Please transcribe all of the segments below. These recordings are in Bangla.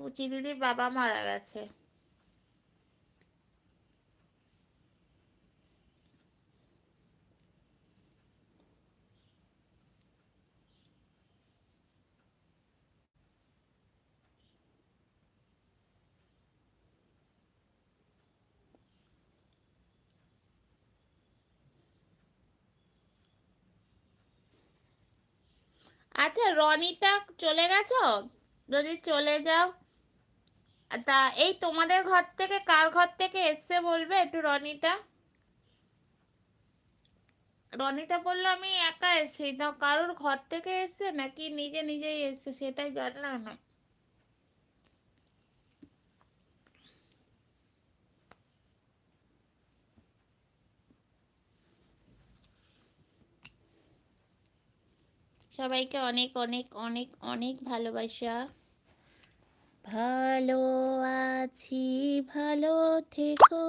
সুচি দিদির বাবা মারা গেছে। আচ্ছা রনিতা চলে গেছো? যদি চলে যাও। তা এই তোমাদের ঘর থেকে কার ঘর থেকে এসছে বলবে একটু রনিতা? রনিতা বলল, আমি একা এসেছি। তা কারোর ঘর থেকে এসছে নাকি নিজে নিজেই এসছে? সেটাই জানলাম না। সবাইকে অনেক অনেক অনেক অনেক ভালোবাসা। ভালো আছি, ভালো থেকো।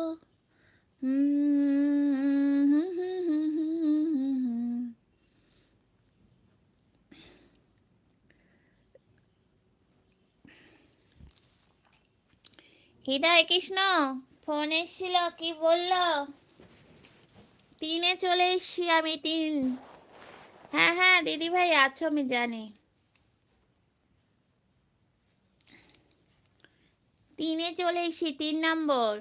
হৃদয় কৃষ্ণ, ফোন এসেছিল, কি বলল? তিনে চলে এসছি আমি, তিন। হ্যাঁ হ্যাঁ দিদি ভাই আছো, আমি জানি। তিনে চলে এসছি, তিন নম্বর।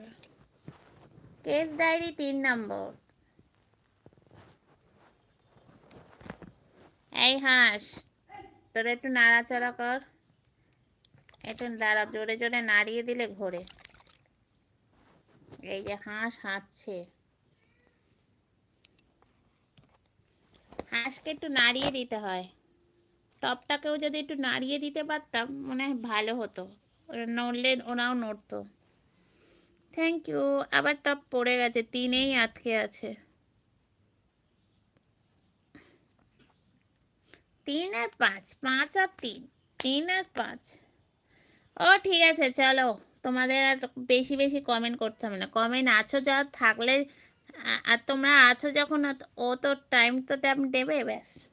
কেস ডায়েরি তিন নম্বর। এই হাঁস, তোর একটু নাড়াচাড়া কর। একটু দাঁড়া, জোরে জোরে নাড়িয়ে দিলে ঘোরে। এই যে হাঁস হাঁটছে। হাঁসকে একটু নাড়িয়ে দিতে হয়। টপটাকেও যদি একটু নাড়িয়ে দিতে পারতাম, মনে হয় ভালো হতো। নড়লে ওরাও নড়তো। থ্যাংক ইউ আবার টপ পড়ে গেছে, তিনেই আটকে আছে। তিন আর পাঁচ পাঁচ আর তিন তিন আর পাঁচ। ও, ঠিক আছে, চলো। তোমাদের আর বেশি বেশি কমেন্ট করতে হবে না। কমেন্ট আছো যা, থাকলে আর তোমরা আছো যখন, ও- তো টাইম তো টাইম দেবে, ব্যাস।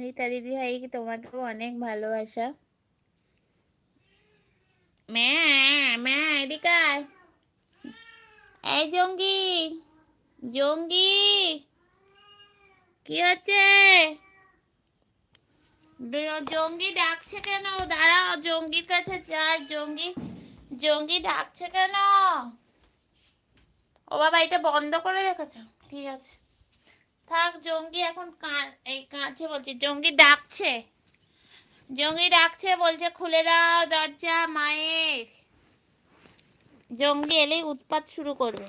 রীতা দিদি ভাই, তোমাকেও অনেক ভালোবাসা। ম্যা ম্যা এদিকে এই জঙ্গি জঙ্গি, কি হচ্ছে? জঙ্গি ডাকছে কেন? দাঁড়াও, জঙ্গির কাছে যাই। জঙ্গি জঙ্গি ডাকছে কেন? ও বাবা, এটা বন্ধ করে রেখেছ। ঠিক আছে। থাক, জঙ্গি এখন এই কাঁচে বলছে, জঙ্গি ডাকছে। জঙ্গি ডাকছে, বলছে, খুলে দাও দরজা মায়ের। জঙ্গি এলেই উৎপাত শুরু করবে।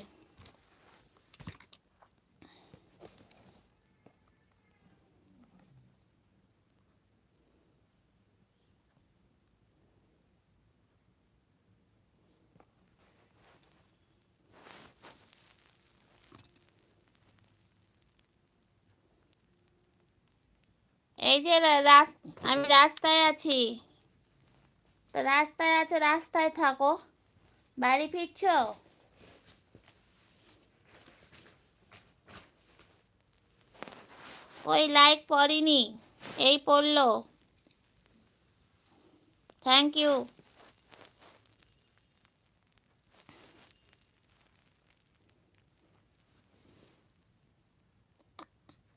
এই যে আমি রাস্তায় আছি। তো রাস্তায় আছে, রাস্তায় থাকো। বাড়ি ফিরছো? ওই লাইক পড়িনি, এই পড়ল। থ্যাংক ইউ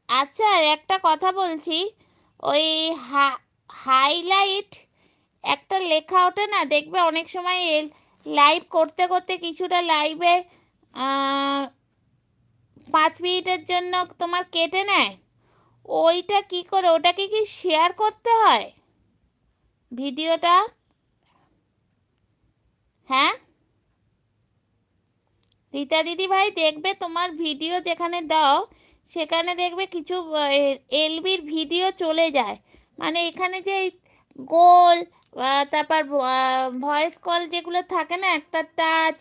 আচ্ছা একটা কথা বলছি। ওই হাইলাইট একটা লেখা ওঠে না? দেখবে অনেক সময় লাইভ করতে করতে কিছুটা লাইভে পাঁচ মিনিটের জন্য তোমার কেটে নেয়। ওইটা কি করে? ওটাকে কি শেয়ার করতে হয়? ভিডিওটা? হ্যাঁ? রীতা দিদি ভাই দেখবে তোমার ভিডিও যেখানে দাও সেখানে দেখবে কিছু এলবির ভিডিও চলে যায়। মানে এখানে যে গোল তারপর ভয়েস কল যেগুলো থাকে না, একটা টাচ